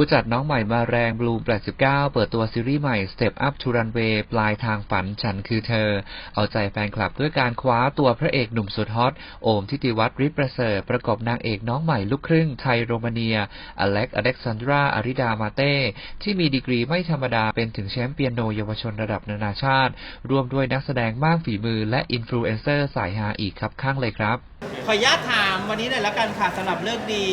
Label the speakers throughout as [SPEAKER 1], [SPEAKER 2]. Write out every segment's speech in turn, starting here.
[SPEAKER 1] ผู้จัดน้องใหม่มาแรงบลูม89 เปิดตัวซีรีส์ใหม่ Step Up to Runway ปลายทางฝันฉันคือเธอ เอาใจแฟนคลับด้วยการคว้าตัวพระเอกหนุ่มสุดฮอต โอมทิติวัฒน์ริประเสริฐประกอบนางเอกน้องใหม่ลูกครึ่งไทยโรมาเนีย อเล็กอเล็กซานดราอาริดามาเต้ ที่มีดีกรีไม่ธรรมดาเป็นถึงแชมป์เปียโนเยาวชนระดับนานาชาติ รวมด้วยนักแสดงมากฝีมือและอินฟลูเอนเซอร์สายฮาอีกครับข้างเลยครับ
[SPEAKER 2] ขออนุญาตถามวันนี้หน่อยละกันค่ะสำหรับเลิกดี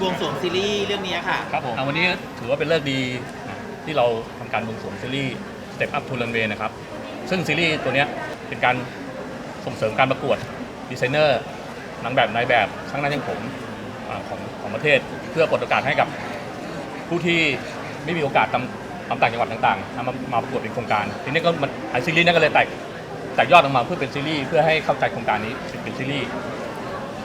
[SPEAKER 2] บวงสรวงซีรีส์เรื่องนี้ค่ะ
[SPEAKER 3] ครับผมอะวันนี้ถือว่าเป็นเลิกษ์ดีนะที่เราทำการบวงสรวงซีรีส์ Step Up to Runway นะครับ ซึ่งซีรีส์ตัวเนี้ยเป็นการส่งเสริมการประกวดดีไซเนอร์นางแบบนายแบบช่างหน้าช่างผมอ่าของของประเทศ เพื่อเปิดโอกาสให้กับผู้ที่ไม่มีโอกาสตามตามต่างจังหวัดต่างๆนำมามาประกวดเป็นโครงการ ทีนี้ก็มันไอซีรีส์เนี้ก็เลยแตก แตกยอดออกมาเพื่อเป็นซีรีส์เพื่อให้เข้าใจโครงการนี้เป็นซีรีส์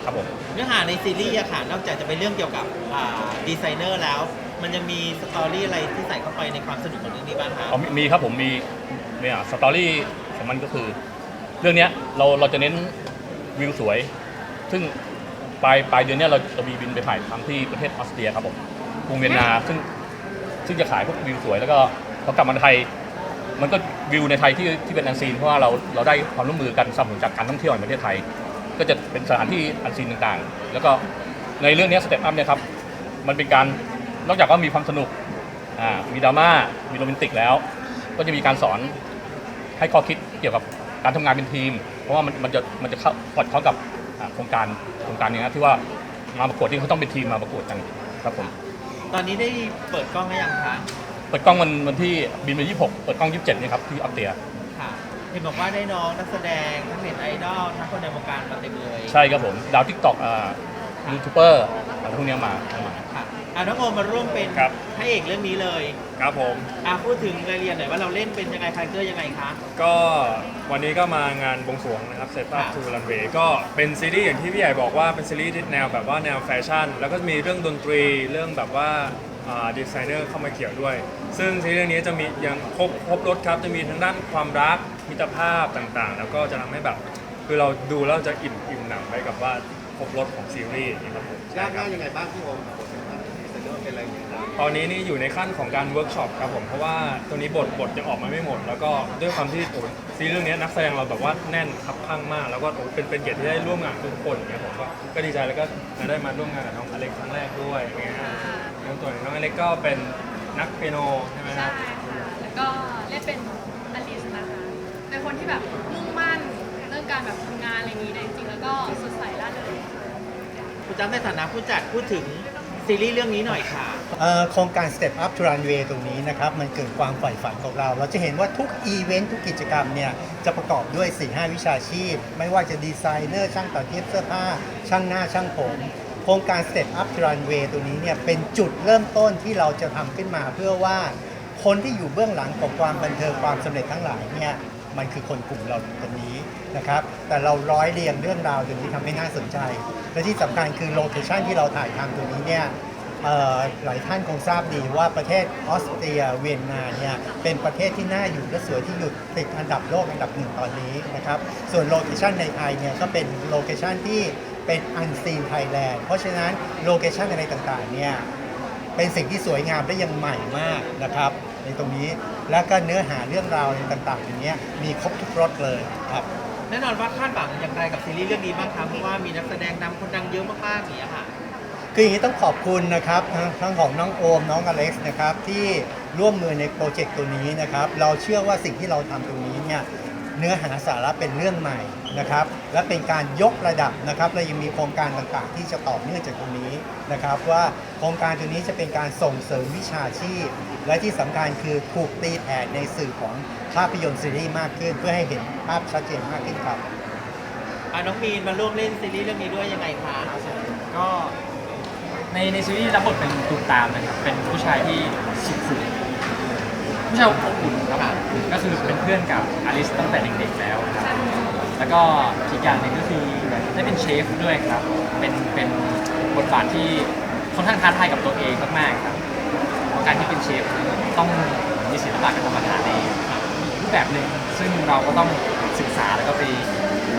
[SPEAKER 3] ครับผม
[SPEAKER 2] เนื้อหาในซีรีส์อะค่ะ นอกจากจะเป็นเรื่องเกี่ยวกับอ่าดีไซเนอร์แล้ว มันยังมีสตอรี่อะไรที่ใส่เข้าไปในความสนุกของเรื่องนี้บ้างคะ
[SPEAKER 3] อ๋อมีมีครับผมมีเนี่ยสตอรี่ของมันก็คือ เรื่องเนี้ยเราเราจะเน้นวิวสวย ซึ่งปลายปลายเดือนเนี้ยเราเรามีบินไปถ่ายทำที่ประเทศออสเตรียครับผมกรุงเวียนนาซึ่งซึ่งจะขายพวกวิวสวย แล้วก็พอกลับมาไทย มันก็วิวในไทยที่ที่เป็นอันซีนเพราะว่าเราเราได้ความร่วมมือกันสนับสนุนจากการท่องเที่ยวแห่งประเทศไทย ก็จะเป็นสถานที่อันซีนต่างๆ แล้วก็ในเรื่องเนี้สเต็ปอัพเนี่ยครับ มันเป็นการนอกจากว่ามีความสนุกอ่ามีดราม่า มีโรแมนติกแล้ว ก็จะมีการสอนให้ข้อคิดเกี่ยวกับการทำงานเป็นทีม เพราะว่ามันมันจะมันจะเข้าสอดคล้องกับอ่าโครงการโครงการนี้นะที่ว่ามาประกวดที่เขาต้องเป็นทีมมาประกวดกันครับผม
[SPEAKER 2] ตอนนี้ได้เปิดกล้องหรือยังคะ
[SPEAKER 3] เปิดกล้องวันวันที่บินมา26 เปิดกล้อง 27นี่ครับที่ออสเตรีย
[SPEAKER 2] ค่ะเห็นบอกว่าได้น้องนักแสดงทั้งเน็ตไอดอลทั้งคนในวงการมาเต็มเลย
[SPEAKER 3] ใช่ครับผม ดาวทิกตอกอ่ายูทูบเบอร์อะไรพวกเนี้ยมามา
[SPEAKER 2] ค่ะอะน้องโอมมาร่วมเป็น
[SPEAKER 4] ครับ
[SPEAKER 2] พระเอกเรื่องนี้เลย
[SPEAKER 4] ครับผม
[SPEAKER 2] อะพูดถึงรายละเอียดหน่อยว่าเราเล่นเป็นยังไงคาแรคเตอร์ยังไงคะ
[SPEAKER 4] ก็วันนี้ก็มางานบวงสรวงนะครับ Set
[SPEAKER 2] ครั
[SPEAKER 4] Up
[SPEAKER 2] บ
[SPEAKER 4] to Runway ก็เป็นซีรีส์อย่างที่พี่ใหญ่บอกว่าเป็นซีรีส์แนวแบบว่าแนวแฟชั่น แล้วก็มีเรื่องดนตรีเรื่องแบบว่า ดีไซเนอร์เข้ามาเกี่ยวด้วย ซึ่งซีรีส์เรื่องนี้จะมียังครบครบรถครับ จะมีทั้งด้านความรักมิตรภาพต่างๆ แล้วก็จะทำให้แบบ คือเราดูแล้วจะอิ่มอิ่มหนังไปกับว่าครบรถของซีรีส์อย่างนี้ครับผม
[SPEAKER 5] ยากง่ายยังไงบ้างพี่โอมกับ บทบาทที่จะเลือกเป็นอะไรอย่างเงี้ยครับ
[SPEAKER 4] ตอนนี้นี่อยู่ในขั้นของการเวิร์กช็อปครับผมเพราะว่าตัวนี้บทบทยังออกมาไม่หมด แล้วก็ด้วยความที่โอ้ซีรีส์เรื่องนี้นักแสดงเราแบบว่าแน่นคับข้างมาก แล้วก็โอ้เป็นเป็นเกียรติที่ได้ร่วมงานกับทุกคนอย่างเงี้ยผมก็ก็ดีใจแล้วก็ได้มาร่วมงานกับน้องอเล็กครั้งแรกด้วยอย่างเงี้ยฮะน้องตัวน้องอเล็กก็เป็นนักเปียโนใช่ไหมค
[SPEAKER 6] ใช่
[SPEAKER 4] รับ
[SPEAKER 6] ค่ะแล้วก็เล่นเป็นอลิสนะคะเป็นคนที่แบบมุ่งมั่นเรื่องการแบบทำงานอะไรอย่างนี้แต่จริงๆแล้วก็สดใสร่าเริง
[SPEAKER 2] คุณจ้ำในฐานะผู้จัดพูดถึง ซีรีส์เรื่องนี้หน่อยค่ะ
[SPEAKER 7] เอ่อโครงการ Step Up to Runway ตรงนี้นะครับ มันเกิดความใฝ่ฝันของเรา เราจะเห็นว่าทุกอีเวนต์ทุกกิจกรรมเนี่ย จะประกอบด้วย 4-5 วิชาชีพ ไม่ว่าจะดีไซเนอร์ ช่างตัดเย็บเสื้อผ้า ช่างหน้าช่างผม โครงการ Step Up to Runway ตรงนี้เนี่ย เป็นจุดเริ่มต้นที่เราจะทำขึ้นมาเพื่อว่าคนที่อยู่เบื้องหลังของความบันเทิงความสำเร็จทั้งหลายเนี่ยมันคือคนกลุ่มเราตรงนี้ นะครับ แต่เราร้อยเรียงเรื่องราวตรงนี้ทำให้น่าสนใจ และที่สำคัญคือโลเคชันที่เราถ่ายทำตรงนี้เนี่ยเอ่อหลายท่านคงทราบดีว่าประเทศออสเตรียเวียนนาเนี่ยเป็นประเทศที่น่าอยู่และสวยที่หยุดติดอันดับโลกอันดับหนึ่งตอนนี้นะครับส่วนโลเคชันในไทยเนี่ยก็เป็นโลเคชันที่เป็นอันซีนไทยแลนด์เพราะฉะนั้นโลเคชันอะไรต่างๆเนี่ยเป็นสิ่งที่สวยงามและยังใหม่มากนะครับ ในตรงนี้แล้วก็เนื้อหาเรื่องราวอะไรต่างๆอย่างเงี้ยมีครบทุกรสเลยครับ
[SPEAKER 2] แน่นอนว่าคาดหวังอย่างไรกับซีรีส์เรื่องนี้บ้างคะเพราะว่ามีนักแสดงนำคนดังเยอะมากๆอย่างเงี้ยค่ะ
[SPEAKER 7] คืออย่างนี้ต้องขอบคุณนะครับทั้งทั้งของน้องโอมน้องอเล็กซ์นะครับที่ร่วมมือในโปรเจกต์ตัวนี้นะครับเราเชื่อว่าสิ่งที่เราทำตรงนี้เนี่ย เนื้อหาสาระเป็นเรื่องใหม่นะครับ และเป็นการยกระดับนะครับและยังมีโครงการต่างๆ ที่จะต่อเนื่องจากตรงนี้นะครับ ว่าโครงการตัวนี้จะเป็นการส่งเสริมวิชาชีพ และที่สำคัญคือถูกตีแผ่ในสื่อของภาพยนตร์ซีรีส์มากขึ้น เพื่อให้เห็นภาพชัดเจนมากขึ้นครับ
[SPEAKER 2] อะน้องมีนมาร่วมเล่นซีรีส์เรื่องนี้ด้วยยังไงคะ
[SPEAKER 8] ก็ในในซีรีส์รับบทเป็นตูมตามนะครับเป็นผู้ชายที่สุขุม ผู้ชายอบอุ่นครับก็คือเป็นเพื่อนกับอลิสตั้งแต่เด็กๆแล้วครับแล้วก็อีกอย่างหนึ่งก็คือได้เป็นเชฟด้วยครับ เป็นเป็นบทบาทที่ค่อนข้างท้าทายกับตัวเองมากๆครับเพราะการที่เป็นเชฟต้องมีศิลปะการทำอาหารในรูปแบบหนึ่งซึ่งเราก็ต้องศึกษาแล้วก็ไป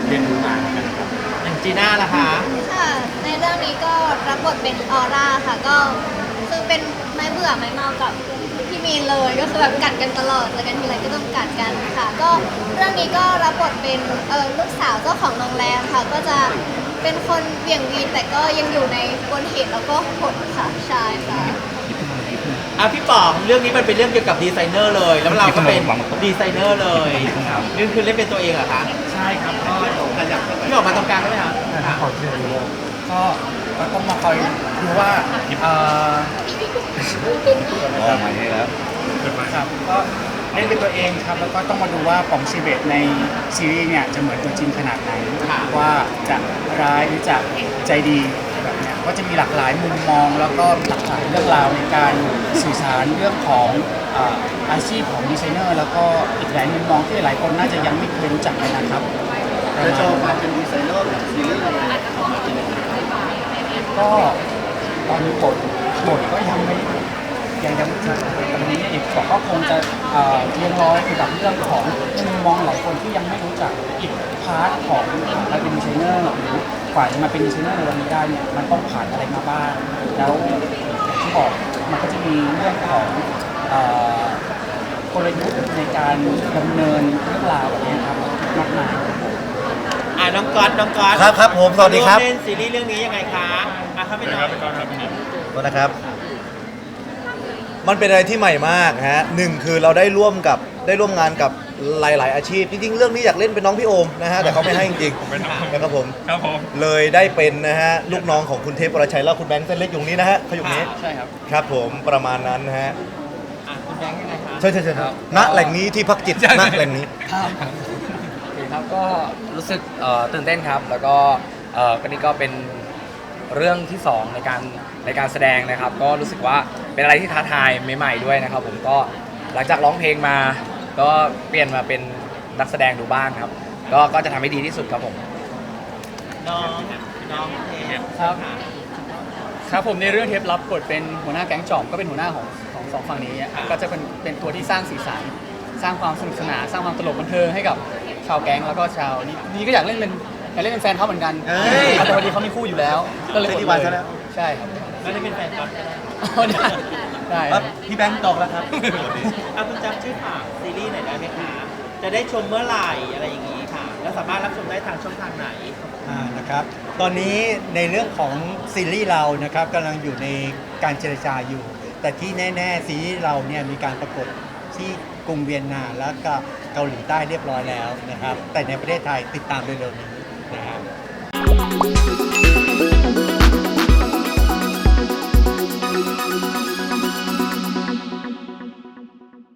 [SPEAKER 8] เรียนรู้มาเหมือนกันครับ
[SPEAKER 2] อย่างจีน่าล่ะคะ
[SPEAKER 9] ค่ะในเรื่องนี้ก็รับบทเป็นออร่าค่ะก็คือเป็นไม่เบื่อไม่เมากับ พี่มีนเลยก็คือแบบกัดกันตลอดเจอกันทีไรก็ต้องกัดกันค่ะ ก็เรื่องนี้ก็รับบทเป็นเออลูกสาวเจ้าของโรงแรมค่ะ ก็จะเป็นคนเบี่ยงวีนแต่ก็ยังอยู่ในบนเหตุแล้วก็ผลค่ะใช่ค่ะ
[SPEAKER 2] อะพี่ป๋องเรื่องนี้มันเป็นเรื่องเกี่ยวกับดีไซเนอร์เลย แล้วเราก็เป็นดีไซเนอร์เลยนี่คือเล่นเป็นตัวเองเหรอคะ
[SPEAKER 8] ใช่ครับก็
[SPEAKER 2] พี่ออกมาตรงกลางได้ไหมคะ
[SPEAKER 8] ก็ก็ต้องมาคอยดูว่าเอ่อครับก็เล่นเป็นตัวเองครับแล้วก็ต้องมาดูว่าป๋องชีเบตในซีรีส์เนี่ยจะเหมือนตัวจริงขนาดไหนว่าจะร้ายหรือจะใจดีแบบเนี้ยก็จะมีหลากหลายมุมมอง แล้วก็หลากหลายเรื่องราวในการสื่อสารเรื่องของเอ่ออาชีพของดีไซเนอร์แล้วก็อีกหลายมุมมองที่หลายคนน่าจะยังไม่เคยรู้จักเลยนะครับ
[SPEAKER 5] จะโชว์ความเป็นดีไซเนอร์กับซีรีส์อะไรก็
[SPEAKER 8] ก็ตอนนี้บทบทก็ยังไม่ยังยังตอนนี้อีกก็คงจะเอ่อเรียนร้อยเกี่ยวกับเรื่องของมุมมองหลายคนที่ยังไม่รู้จักอีกพาร์ทของการเป็นดีไซเนอร์หรือกว่าจะมาเป็นดีไซเนอร์ในวันนี้ได้เนี่ยมันต้องผ่านอะไรมาบ้างแล้วอย่างที่บอกมันก็จะมีเรื่องของเอ่อกลยุทธ์ในการดำเนินเรื่องราวแบบนี้ครับมากมาย
[SPEAKER 2] อะน้องก๊อตน้องก๊อต
[SPEAKER 10] ครับครับผมสวัสดีครับ
[SPEAKER 2] วมเล่นซีรีส์เรื่องนี้ยังไงคะอะเข้าไปหน่อย
[SPEAKER 10] ขอโทษนะครับ มันเป็นอะไรที่ใหม่มากฮะหนึ่งคือเราได้ร่วมกับได้ร่วมงานกับหลาย ๆ อาชีพ จริง ๆ เรื่องนี้อยากเล่นเป็นน้องพี่โอมนะฮะแต่เขาไม่ให้จริงๆนะครับผม
[SPEAKER 4] ครับผม
[SPEAKER 10] เลยได้เป็นนะฮะลูกน้องของคุณเทพวรชัยแล้วคุณแบงค์เส้นเล็กอยู่นี้นะฮะเขาอยู่นี้
[SPEAKER 8] ใช่ครับ
[SPEAKER 10] ครับ ผมประมาณนั้นนะฮะ
[SPEAKER 2] อะคุณแบงค์ยังไงคะ
[SPEAKER 10] เชิญเชิญเชิญครับณแหล่งนี้ที่พักจิตณแหล่งนี้
[SPEAKER 11] โอเคครับก็รู้สึกเอ่อตื่นเต้นครับ แล้วก็เอ่อก็นี่ก็เป็นเรื่องที่สองในการในการแสดงนะครับ ก็รู้สึกว่าเป็นอะไรที่ท้าทายใหม่ๆด้วยนะครับ ผมก็หลังจากร้องเพลงมา ก็เปลี่ยนมาเป็นนักแสดงดูบ้างครับ ก็ก็จะทำให้ดีที่สุดครับผม
[SPEAKER 2] น้องน้องเทป
[SPEAKER 8] ครับครับผมในเรื่องเทปรับบทเป็นหัวหน้าแก๊งจอมก็เป็นหัวหน้าของของสองฝั่งนี้อะก็จะเป็นเป็นตัวที่สร้างสีสันสร้างความสนุกสนานสร้างความตลกบันเทิงให้กับ ชาวแก๊งแล้วก็ชาวนี่นี่ก็อยากเล่นเป็นอยากเล่นเป็นแฟนเขาเหมือนกัน
[SPEAKER 10] เอ้ย
[SPEAKER 8] แต่พอดีเขามีคู่อยู่แล้ว ก็เลย
[SPEAKER 10] เล่นที่
[SPEAKER 8] อ
[SPEAKER 10] วั
[SPEAKER 8] ด
[SPEAKER 10] น
[SPEAKER 8] เล
[SPEAKER 10] ซะ
[SPEAKER 8] ย
[SPEAKER 10] แล้ว
[SPEAKER 8] ใช่ครับ
[SPEAKER 2] ไม่ได้เป็นแฟนก๊อตก็ได้
[SPEAKER 8] อ๋อได้ได้
[SPEAKER 10] ครับ พี่แบงค์ตกแล้วครับ
[SPEAKER 2] อะคุณจำชื่อฝากซีรีส์หน่อยได้ไหมคะ จะได้ชมเมื่อไหร่อะไรอย่างนี้ค่ะ แล้วสามารถรับชมได้ทางช่องทางไหน
[SPEAKER 7] อ่านะครับตอนนี้ในเรื่องของซีรีส์เรานะครับกำลังอยู่ในการเจรจาอยู่ แต่ที่แน่ ๆ ซีรีส์เราเนี่ยมีการประกวดที่ กรุงเวียนนาแล้วก็เกาหลีใต้เรียบร้อยแล้วนะครับ แต่ในประเทศไทยติดตามเร็วๆนี้นะครับ